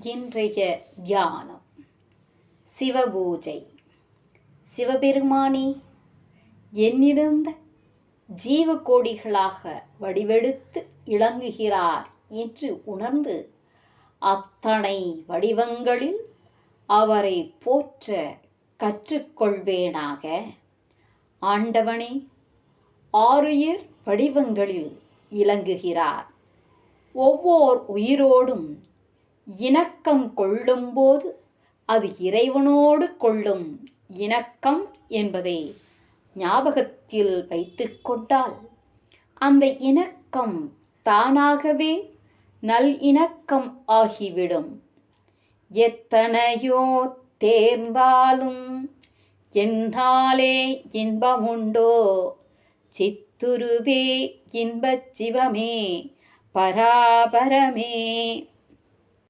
இன்றைய தியானம். சிவபூஜை. சிவபெருமானே என்னிருந்த ஜீவக்கோடிகளாக வடிவெடுத்து இளங்குகிறார் என்று உணர்ந்து அத்தனை வடிவங்களில் அவரை போற்ற கற்றுக்கொள்வேனாக. ஆண்டவனே ஆறுயிர் வடிவங்களில் இலங்குகிறார் ஒவ்வொரு உயிரோடும் இணக்கம் கொள்ளும்போது அது இறைவனோடு கொள்ளும் இணக்கம் என்பதை ஞாபகத்தில் வைத்துக்கொண்டால் அந்த இணக்கம் தானாகவே நல் இணக்கம் ஆகிவிடும். எத்தனையோ தேர்ந்தாலும் என்னாலே இன்பமுண்டோ? சித்துருவே இன்பச் சிவமே பராபரமே.